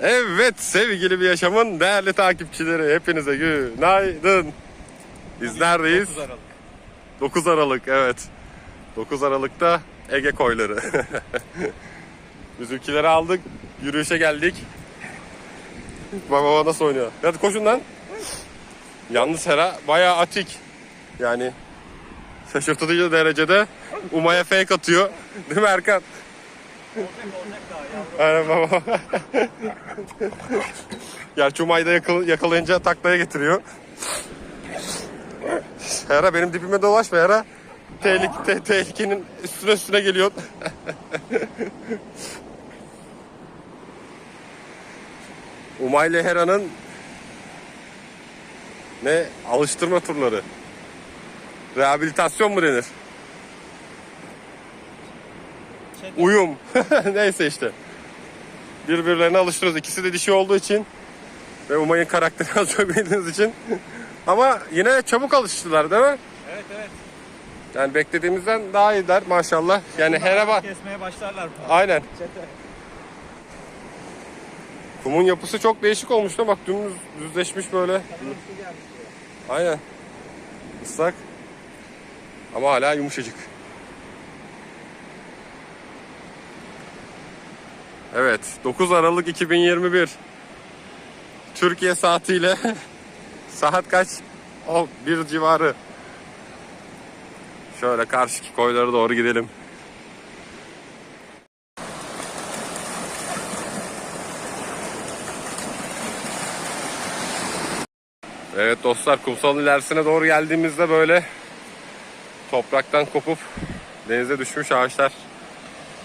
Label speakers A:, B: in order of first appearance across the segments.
A: Evet sevgili bir yaşamın değerli takipçileri hepinize günaydın. Biz neredeyiz?
B: 9 Aralık.
A: 9 Aralık evet. 9 Aralık'ta Ege koyları. Bizimkileri aldık. Yürüyüşe geldik. Baba baba nasıl oynuyor? Hadi koşun lan. Yalnız Hera bayağı atik. Yani şaşırtıcı derecede Uma'ya fake atıyor. Değil mi Erkan? Aynen baba. Gerçi Umay'ı da yakal- yakalayınca taklaya getiriyor. Hera benim dibime dolaşma Hera. Tehlike, te- tehlikenin üstüne üstüne geliyor. Umay ile Hera'nın ne alıştırma turları. Rehabilitasyon mu denir? Uyum. Neyse işte. Birbirlerine alıştırıyoruz. İkisi de dişi olduğu için ve Umay'ın karakterini az çok bildiğiniz için. Ama yine çabuk alıştılar değil mi?
B: Evet evet.
A: Yani beklediğimizden daha iyiler maşallah. Yani Hera bak.
B: Kesmeye başlarlar.
A: Aynen.
B: Çete.
A: Kumun yapısı çok değişik olmuş da bak dümdüz düzleşmiş böyle. Aynen. Islak. Ama hala yumuşacık. Evet, 9 Aralık 2021. Türkiye saatiyle saat kaç? O bir civarı. Şöyle karşıki koylara doğru gidelim. Evet dostlar kumsalın ilerisine doğru geldiğimizde böyle topraktan kopup denize düşmüş ağaçlar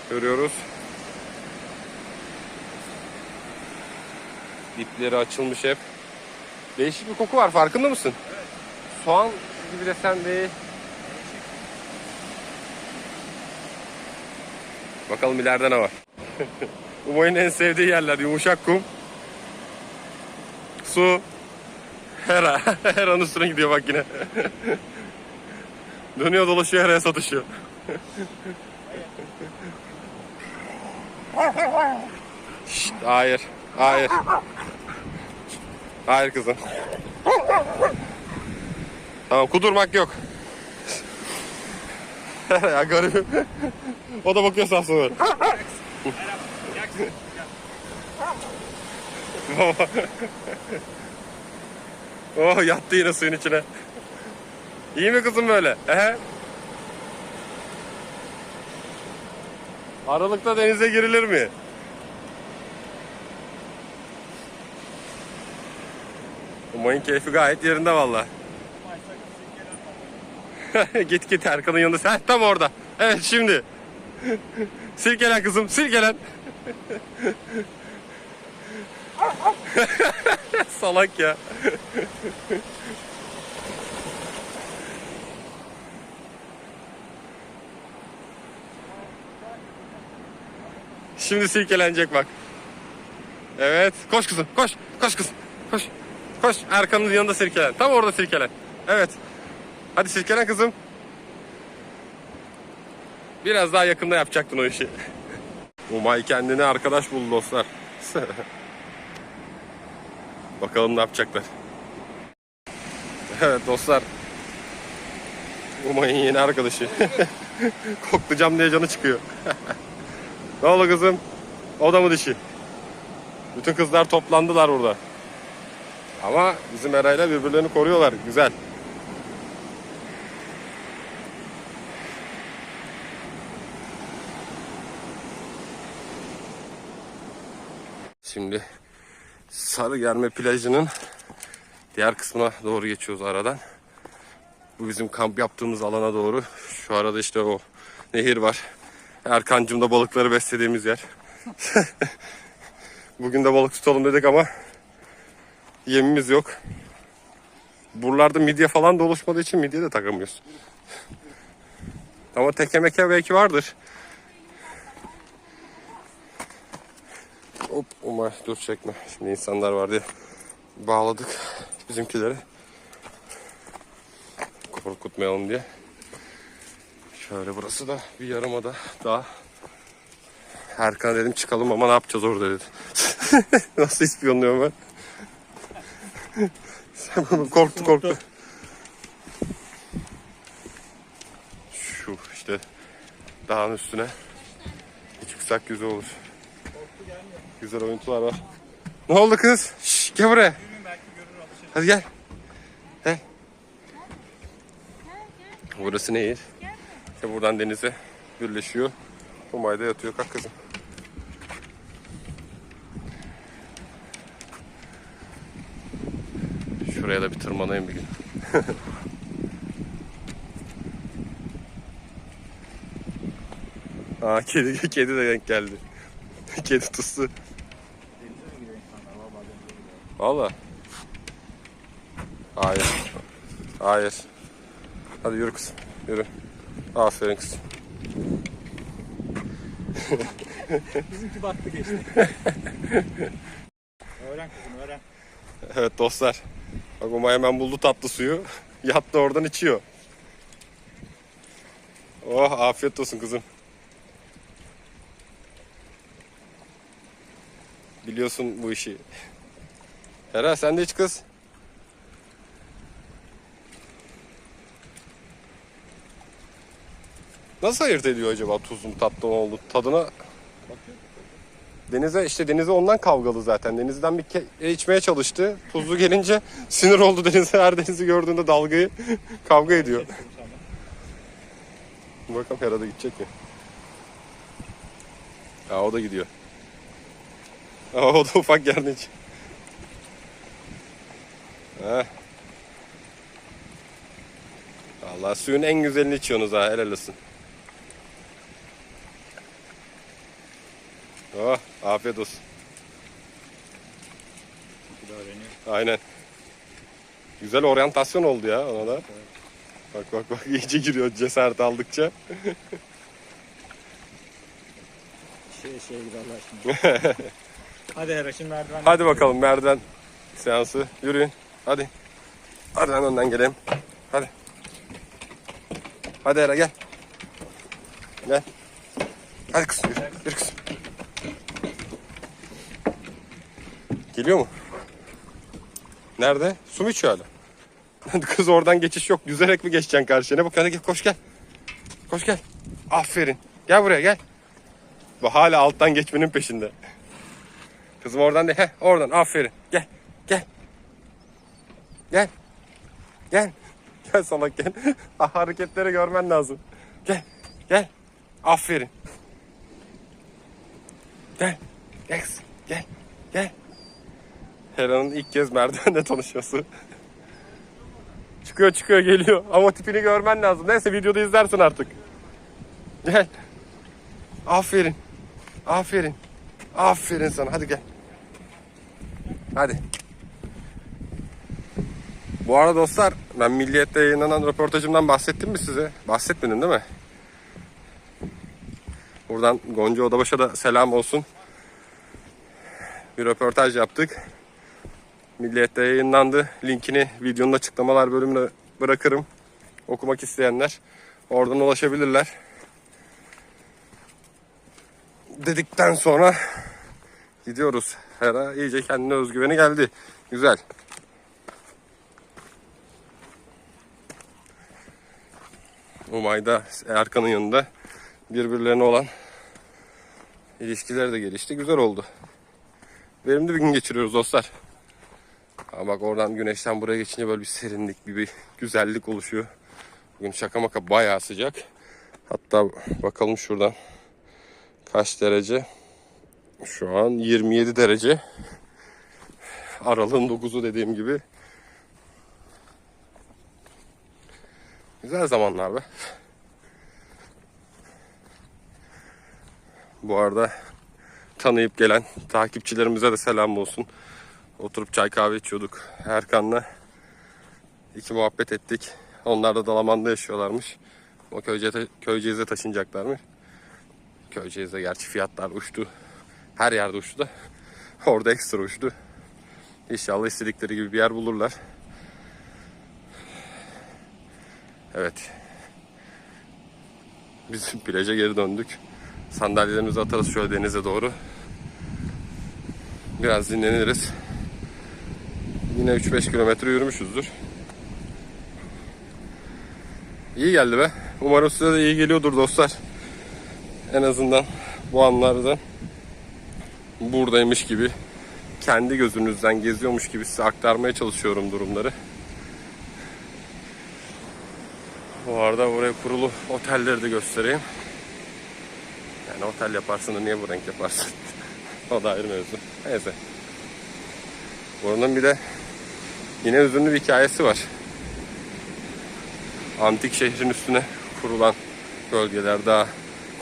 A: görüyoruz. Dipleri açılmış hep. Değişik bir koku var farkında mısın? Soğan gibi desen değil. Bakalım ileride ne var. Umay'ın en sevdiği yerler yumuşak kum. Su. Hera. Hera'nın üstüne gidiyor bak yine. Dönüyor dolaşıyor Hera'ya satışıyor. Şşt, hayır. Hayır. Hayır kızım. Tamam kudurmak yok. ya garip. o da bakıyor sağa sola. Oh yattı yine suyun içine. İyi mi kızım böyle? Ehe. Aralıkta denize girilir mi? Umay'ın keyfi gayet yerinde valla. git git Erkan'ın yanında. Heh, tam orada. Evet şimdi. silkelen kızım silkelen. Salak ya. Şimdi silkelenecek bak. Evet. Koş kızım. Koş. Koş kızım. Koş. Koş. Erkan'ın yanında silkelen. Tam orada silkelen. Evet. Hadi silkelen kızım. Biraz daha yakında yapacaktın o işi. Umay kendine arkadaş buldu dostlar. Bakalım ne yapacaklar. Evet dostlar. Umay'ın yeni arkadaşı. Koklayacağım diye canı çıkıyor. ne oldu kızım? O da mı dişi? Bütün kızlar toplandılar burada. Ama bizim Eray'la birbirlerini koruyorlar. Güzel. Şimdi Sarıgerme plajının diğer kısmına doğru geçiyoruz aradan. Bu bizim kamp yaptığımız alana doğru. Şu arada işte o nehir var. Erkancım'da balıkları beslediğimiz yer. Bugün de balık tutalım dedik ama yemimiz yok. Buralarda midye falan da oluşmadığı için midye de takamıyoruz. Ama teke meke belki vardır. Hop Umar dur çekme. Şimdi insanlar var diye bağladık bizimkileri. Korkutmayalım diye. Şöyle burası da bir yarımada daha. Erkan dedim çıkalım ama ne yapacağız orada dedi. Nasıl ispiyonluyorum ben? Korktu korktu. Şu işte dağın üstüne çıksak güzel olur. Güzel oyuntular var. Ne oldu kız? Şş, gel buraya. Hadi gel. Gel. Burası nehir. İşte buradan denize birleşiyor. Humayda yatıyor. Kalk kızım. Şuraya da bir tırmanayım bir gün. Aa kedi, kedi de denk geldi. kedi tustu. Valla. Hayır. Hayır. Hadi yürü kızım. Yürü. Aferin kızım.
B: Bizimki baktı geçti. öğren kızım öğren.
A: Evet dostlar. Bak Umay hemen buldu tatlı suyu. Yattı oradan içiyor. Oh afiyet olsun kızım. Biliyorsun bu işi. Hera sen de iç kız. Nasıl ayırt ediyor acaba tuzun tatlı oldu? Tadına Denize işte denize ondan kavgalı zaten. Denizden bir ke- içmeye çalıştı. Tuzlu gelince sinir oldu denize. Her denizi gördüğünde dalgayı kavga ediyor. Bakalım Hera da gidecek mi? Ha o da gidiyor. Ha, o da ufak yerden iç. Ha. Allah suyun en güzelini içiyorsunuz ha helal olsun. Oh afiyet olsun.
B: Öğreniyor.
A: Aynen. Güzel oryantasyon oldu ya ona da. Bak bak bak iyice giriyor cesaret aldıkça.
B: Şey şey gibi Allah aşkına. Hadi Hera şimdi merdiven.
A: Hadi bakalım merdiven seansı. Yürüyün. Hadi. Hadi ben önden geleyim. Hadi. Hadi Era gel. Gel. Hadi kızım yürü. Yürü kızım. Geliyor mu? Nerede? Su mu içiyor hala? Kız oradan geçiş yok. Yüzerek mi geçeceksin karşıya? Ne bak hadi gel koş gel. Koş gel. Aferin. Gel buraya gel. Bu hala alttan geçmenin peşinde. Kızım oradan değil. Heh, oradan. Aferin. Gel. Gel. Gel. Gel. Gel salak gel. Ah, Hareketleri görmen lazım. Gel. Gel. Aferin. Gel. Gel. Gel. Gel. Hera'nın ilk kez merdivenle tanışması. çıkıyor çıkıyor geliyor. Ama tipini görmen lazım. Neyse videoda izlersin artık. Gel. Aferin. Aferin. Aferin sana. Hadi gel. Hadi. Bu arada dostlar ben Milliyet'te yayınlanan röportajımdan bahsettim mi size? Bahsetmedim değil mi? Buradan Gonca Odabaş'a da selam olsun. Bir röportaj yaptık. Milliyet'te yayınlandı. Linkini videonun açıklamalar bölümüne bırakırım. Okumak isteyenler oradan ulaşabilirler. Dedikten sonra gidiyoruz. Hera iyice kendine özgüveni geldi. Güzel. Umay'da Erkan'ın yanında birbirlerine olan ilişkileri de gelişti. Güzel oldu. Verimli bir gün geçiriyoruz dostlar. Ama bak oradan güneşten buraya geçince böyle bir serinlik, bir, bir güzellik oluşuyor. Bugün şaka maka bayağı sıcak. Hatta bakalım şuradan kaç derece? Şu an 27 derece. Aralığın 9'u dediğim gibi. Güzel zamanlar be. Bu arada tanıyıp gelen takipçilerimize de selam olsun. Oturup çay kahve içiyorduk Erkan'la. İki muhabbet ettik. Onlar da Dalaman'da yaşıyorlarmış. O Köyceğiz'e, Köyceğiz'e taşınacaklarmış. Köyceğiz'de gerçi fiyatlar uçtu. Her yerde uçtu da. Orada ekstra uçtu. İnşallah istedikleri gibi bir yer bulurlar. Evet. Biz plaja geri döndük. Sandalyelerimizi atarız şöyle denize doğru. Biraz dinleniriz. Yine 3-5 kilometre yürümüşüzdür. İyi geldi be. Umarım size de iyi geliyordur dostlar. En azından bu anlarda buradaymış gibi kendi gözünüzden geziyormuş gibi size aktarmaya çalışıyorum durumları. Bu arada buraya kurulu otelleri de göstereyim. Yani otel yaparsın da niye bu renk yaparsın? o da ayrı mevzu. Neyse. Buranın bir de yine üzünlü bir hikayesi var. Antik şehrin üstüne kurulan bölgeler daha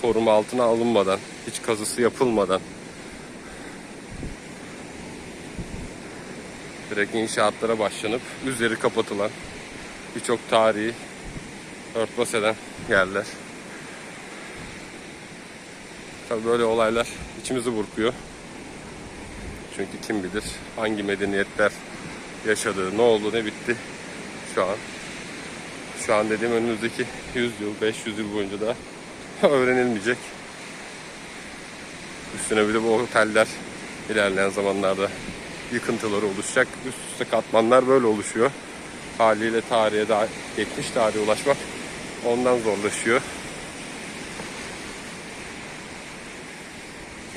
A: koruma altına alınmadan, hiç kazısı yapılmadan direkt inşaatlara başlanıp üzeri kapatılan birçok tarihi örtbas eden yerler. Tabii böyle olaylar içimizi burkuyor. Çünkü kim bilir hangi medeniyetler yaşadı, ne oldu, ne bitti şu an. Şu an dediğim önümüzdeki 100 yıl, 500 yıl boyunca da öğrenilmeyecek. Üstüne bir de bu oteller ilerleyen zamanlarda yıkıntıları oluşacak. Üst üste katmanlar böyle oluşuyor. Haliyle tarihe daha geçmiş tarihe ulaşmak ondan zorlaşıyor.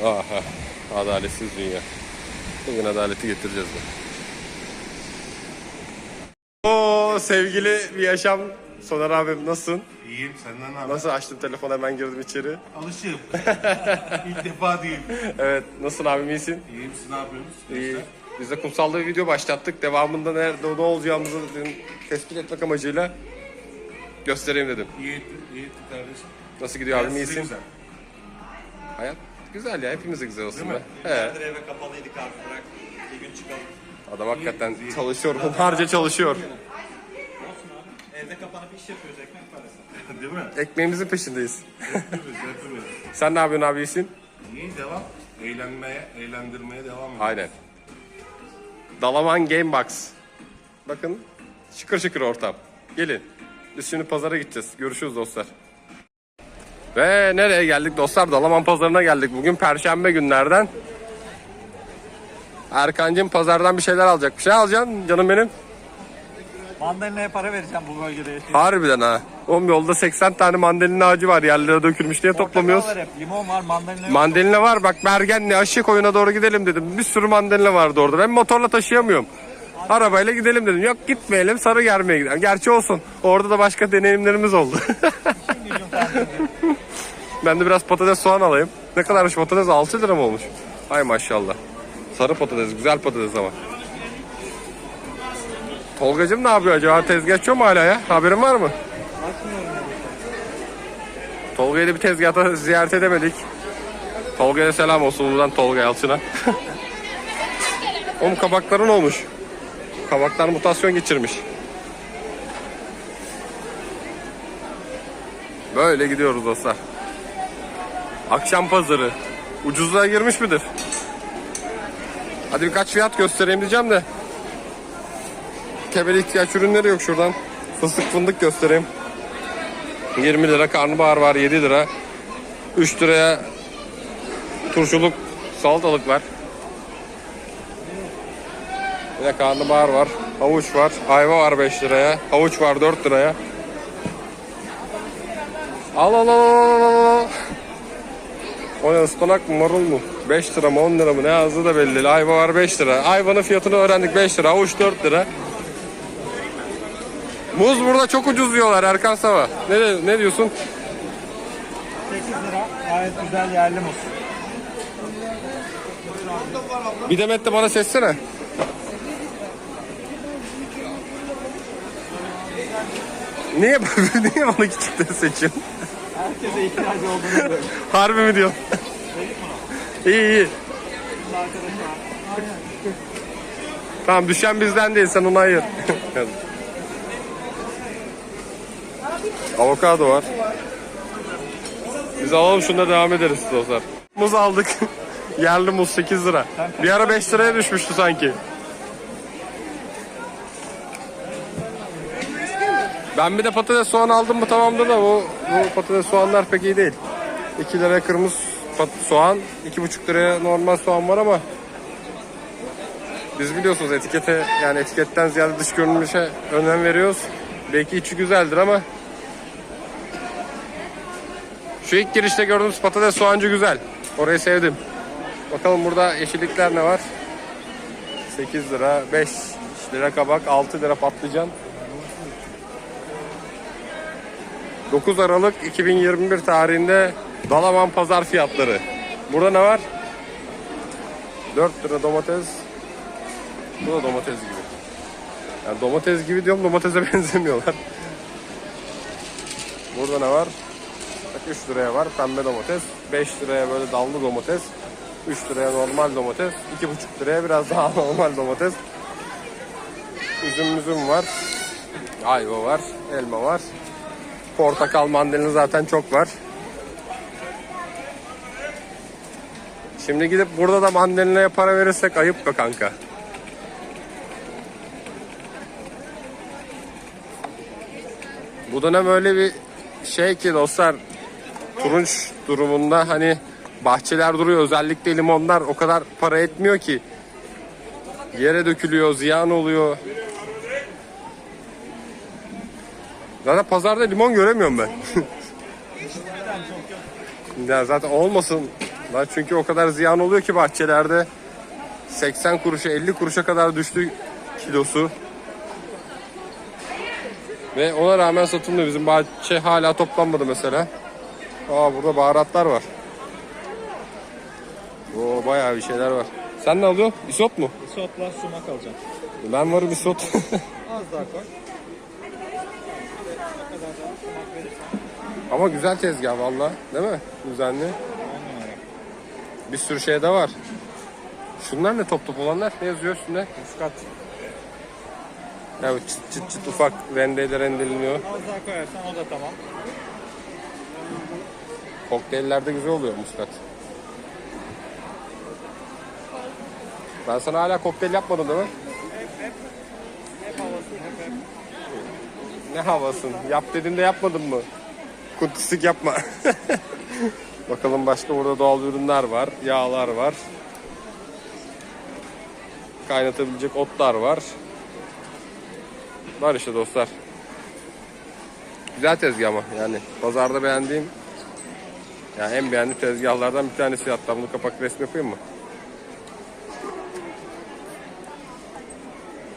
A: Aha, adaletsiz dünya. Bugün adaleti getireceğiz mi? Oo sevgili bir yaşam Soner abim nasılsın?
C: İyiyim senden ne haber?
A: Nasıl açtım telefonu hemen girdim içeri.
C: Alışığım. İlk defa değil.
A: Evet nasılsın abim iyisin?
C: İyiyim siz ne yapıyorsunuz?
A: İyi.
C: gençler?
A: Biz de kumsalda bir video başlattık. Devamında nerede ne olacağımızı dün tespit etmek amacıyla göstereyim dedim.
C: İyi ettin, iyi ettin kardeşim.
A: Nasıl gidiyor abim
C: size
A: iyisin?
C: güzel.
A: Hayat güzel ya hepimize güzel olsun
C: Değil
A: be.
C: mi?
A: He.
B: eve kapalıydık abi bırak. Bir gün çıkalım.
A: Adam hakikaten çalışıyor. Hunharca çalışıyor.
B: Olsun abi. Evde kapanıp iş yapıyoruz ekmek parası.
C: Değil mi?
A: Ekmeğimizin peşindeyiz.
C: Hepimiz, hepimiz.
A: Sen ne yapıyorsun abi iyisin?
C: İyi devam. Eğlenmeye, eğlendirmeye devam ediyoruz.
A: Aynen. Dalaman Game Box. Bakın şıkır şıkır ortam. Gelin. Biz şimdi pazara gideceğiz. Görüşürüz dostlar. Ve nereye geldik dostlar? Dalaman pazarına geldik. Bugün perşembe günlerden. Erkancığım pazardan bir şeyler alacak. Bir şey alacaksın canım benim.
B: Mandalina'ya para vereceğim bu bölgede yaşıyor.
A: Harbiden ha. Oğlum yolda 80 tane mandalina ağacı var yerlere dökülmüş diye toplamıyoruz.
B: Portakal var hep. Limon var mandalina yok.
A: Mandalina var bak Bergenli aşık koyuna doğru gidelim dedim. Bir sürü mandalina vardı orada. Ben motorla taşıyamıyorum. Arabayla gidelim dedim. Yok gitmeyelim sarı germeye gidelim. Gerçi olsun. Orada da başka deneyimlerimiz oldu. ben de biraz patates soğan alayım. Ne kadarmış patates? 6 lira mı olmuş? Hay maşallah. Sarı patates güzel patates ama. Tolgacım ne yapıyor acaba? Tezgah açıyor mu hala ya? Haberin var mı? Tolga'yı da bir tezgahta ziyaret edemedik. Tolga'ya selam olsun buradan Tolga Yalçın'a. Oğlum kabakların olmuş. Kabaklar mutasyon geçirmiş. Böyle gidiyoruz dostlar. Akşam pazarı. Ucuzluğa girmiş midir? Hadi birkaç fiyat göstereyim diyeceğim de. Temel ihtiyaç ürünleri yok şuradan. Fıstık fındık göstereyim. 20 lira karnabahar var 7 lira. 3 liraya turşuluk salatalık var. Bir de karnabahar var. Havuç var. Ayva var 5 liraya. Havuç var 4 liraya. Al al al al al al. O ne ıspanak mı marul mu? 5 lira mı 10 lira mı ne yazdığı da belli. Ayva var 5 lira. Ayvanın fiyatını öğrendik 5 lira. Havuç 4 lira. Muz burada çok ucuz diyorlar Erkan Sava. Ne, ne diyorsun?
B: 8 lira. Gayet güzel yerli muz.
A: Bir demet de bana seçsene. Niye niye bana küçükleri seçiyorsun?
B: Herkese ihtiyacı olduğunu.
A: Harbi mi diyorsun? iyi iyi. Tamam düşen bizden değil sen onu ayır. Avokado var. Biz alalım şunda devam ederiz dostlar. Muz aldık. Yerli muz 8 lira. Bir ara 5 liraya düşmüştü sanki. Ben bir de patates soğan aldım mı tamamdır da bu, bu patates soğanlar pek iyi değil. 2 liraya kırmızı pat- soğan, 2,5 liraya normal soğan var ama Biz biliyorsunuz etikete yani etiketten ziyade dış görünüşe önem veriyoruz. Belki içi güzeldir ama şu ilk girişte gördüğünüz patates soğancı güzel. Orayı sevdim. Bakalım burada yeşillikler ne var? 8 lira, 5 lira kabak, 6 lira patlıcan. 9 Aralık 2021 tarihinde Dalaman pazar fiyatları. Burada ne var? 4 lira domates. Bu da domates gibi. Yani domates gibi diyorum domatese benzemiyorlar. Burada ne var? Bak 3 liraya var pembe domates. 5 liraya böyle dallı domates. 3 liraya normal domates. 2,5 liraya biraz daha normal domates. Üzüm üzüm var. Ayva var. Elma var. Portakal mandalina zaten çok var. Şimdi gidip burada da mandalinaya para verirsek ayıp be kanka. Bu dönem öyle bir şey ki dostlar turunç durumunda hani bahçeler duruyor özellikle limonlar o kadar para etmiyor ki yere dökülüyor ziyan oluyor. Zaten pazarda limon göremiyorum ben. ya zaten olmasın. Lan çünkü o kadar ziyan oluyor ki bahçelerde 80 kuruşa 50 kuruşa kadar düştü kilosu. Ve ona rağmen satılmıyor. Bizim bahçe hala toplanmadı mesela. Aa burada baharatlar var. Oo bayağı bir şeyler var. Sen ne alıyorsun? Isot mu?
B: Isotla sumak alacağım.
A: Ben varım isot.
B: Az daha koy. Ne kadar da sumak verirsen
A: Ama güzel tezgah valla. Değil mi? Düzenli.
B: 10 numara.
A: Bir sürü şey de var. Şunlar ne top top olanlar? Ne yazıyor üstünde?
B: Muskat.
A: Ya bu çıt çıt çıt ufak rendeyle rendeleniyor.
B: Az daha koyarsan o da tamam.
A: Kokteyllerde güzel oluyor muskat. Ben sana hala kokteyl yapmadım değil mi?
B: Hep havası hep hep.
A: Ne havasın? Yap dediğinde yapmadın mı? Kuntislik yapma. Bakalım başka burada doğal ürünler var. Yağlar var. Kaynatabilecek otlar var. Var işte dostlar. Güzel tezgah ama yani pazarda beğendiğim yani en beğendiğim tezgahlardan bir tanesi hatta bunu kapak resmi yapayım mı?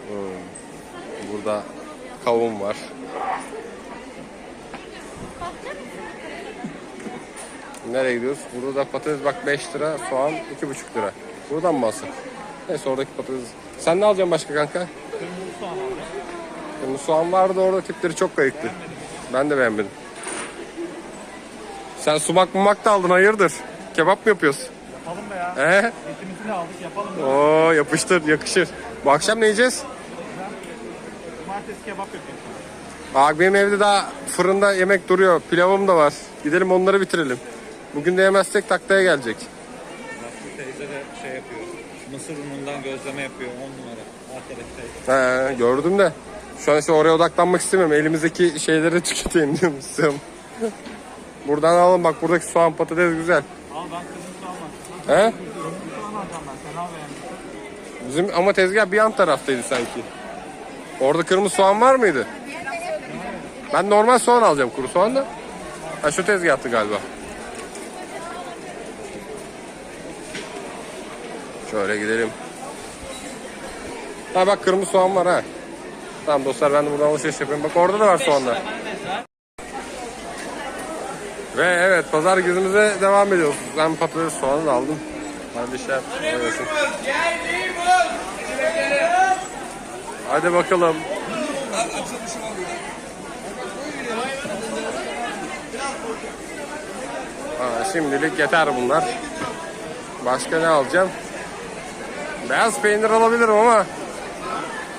A: Hmm. Burada kavun var. Nereye gidiyoruz? Burada da patates bak 5 lira, soğan 2,5 lira. Buradan mı alsak? Neyse oradaki patates. Sen ne alacaksın başka kanka?
B: Kırmızı soğan alacağım.
A: Şimdi soğan vardı orada tipleri çok kayıktı. Ben de beğenmedim. Sen sumak mumak da aldın hayırdır? Kebap mı yapıyorsun?
B: Yapalım be ya.
A: He?
B: Etimizi de aldık yapalım be.
A: Oo yapıştır yakışır. Bu akşam ne yiyeceğiz?
B: Cumartesi kebap yapayım.
A: Abi benim evde daha fırında yemek duruyor. Pilavım da var. Gidelim onları bitirelim. Bugün de yemezsek taklaya gelecek.
B: Bak teyze de şey yapıyor. Mısır unundan gözleme yapıyor 10 numara. Aferin teyze.
A: He, gördüm de. Şu an işte oraya odaklanmak istemiyorum. Elimizdeki şeyleri tüketeyim diyorum istiyorum. Buradan alalım bak buradaki soğan patates güzel.
B: Al ben kırmızı soğan var.
A: He? Bizim ama tezgah bir yan taraftaydı sanki. Orada kırmızı soğan var mıydı? Ben normal soğan alacağım kuru soğan da. Ha şu tezgahtı galiba. Şöyle gidelim. Ha bak kırmızı soğan var ha. Tamam dostlar ben de buradan alışveriş yapayım. Bak orada da var soğanlar. Ve evet pazar gezimize devam ediyoruz. Ben patates soğanı da aldım. Kardeşler. Evet. Hadi bakalım. Ha, şimdilik yeter bunlar. Başka ne alacağım? Beyaz peynir alabilirim ama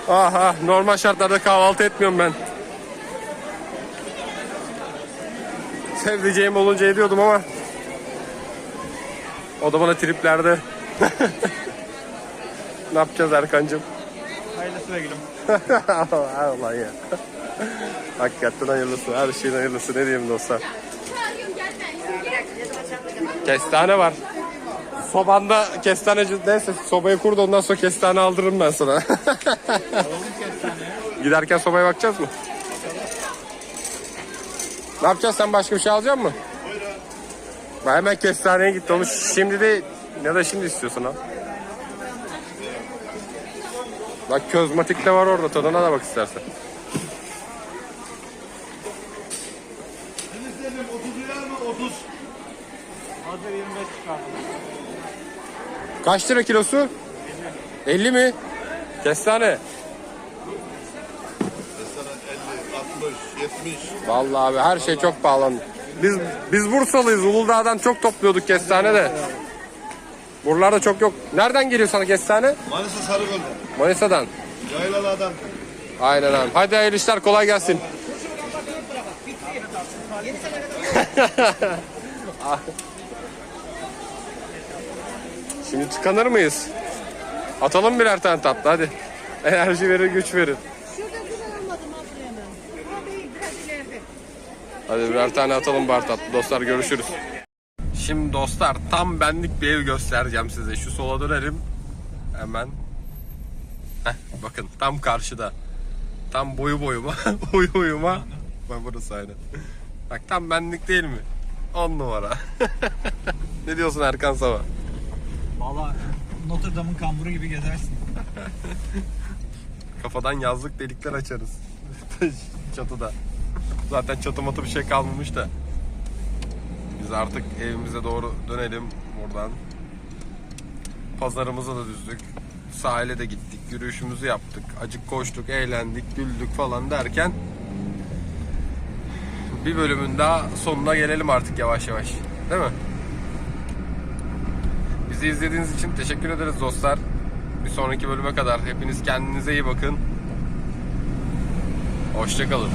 A: Aha normal şartlarda kahvaltı etmiyorum ben. Sevdiceğim olunca ediyordum ama o da bana triplerde. ne yapacağız Erkancığım?
B: Hayırlısı be gülüm.
A: Allah ya. Hakikaten hayırlısı. Her şeyin hayırlısı. Ne diyeyim dostlar. Kestane var. Sobanda kestane neyse sobayı kur da ondan sonra kestane aldırırım ben sana. Giderken sobaya bakacağız mı? Ne yapacağız sen başka bir şey alacak mısın? Ben hemen kestaneye gitti onu şimdi de ya da şimdi istiyorsun ha. Bak közmatik de var orada tadına da bak istersen.
B: 25 çıkardım.
A: Kaç lira kilosu? 50 mi? Kestane.
C: Mesela 50, 60, 70.
A: Vallahi abi her şey çok pahalandı. Biz biz Bursalıyız. Uludağ'dan çok topluyorduk kestane de. Buralarda çok yok. Nereden geliyor sana kestane?
C: Manisa Sarıgöl'den.
A: Manisa'dan.
C: Yaylalardan.
A: Aynen abi. Hadi hayırlı işler kolay gelsin. Şimdi tıkanır mıyız? Atalım birer tane tatlı hadi. Enerji verir güç verir.
D: Şurada biraz ileride.
A: Hadi birer tane atalım bar tatlı. Dostlar görüşürüz. Şimdi dostlar tam benlik bir ev göstereceğim size. Şu sola dönerim. Hemen. Heh, bakın tam karşıda. Tam boyu boyuma. boyu boyuma. Ben burası aynen. Bak tam benlik değil mi? 10 numara. ne diyorsun Erkan Sava?
B: Valla Notre Dame'ın kamburu gibi gezersin.
A: Kafadan yazlık delikler açarız. Çatıda. Zaten çatı matı bir şey kalmamış da. Biz artık evimize doğru dönelim buradan. Pazarımıza da düzdük. Sahile de gittik. Yürüyüşümüzü yaptık. Acık koştuk, eğlendik, güldük falan derken bir bölümün daha sonuna gelelim artık yavaş yavaş. Değil mi? Bizi izlediğiniz için teşekkür ederiz dostlar. Bir sonraki bölüme kadar hepiniz kendinize iyi bakın. Hoşçakalın.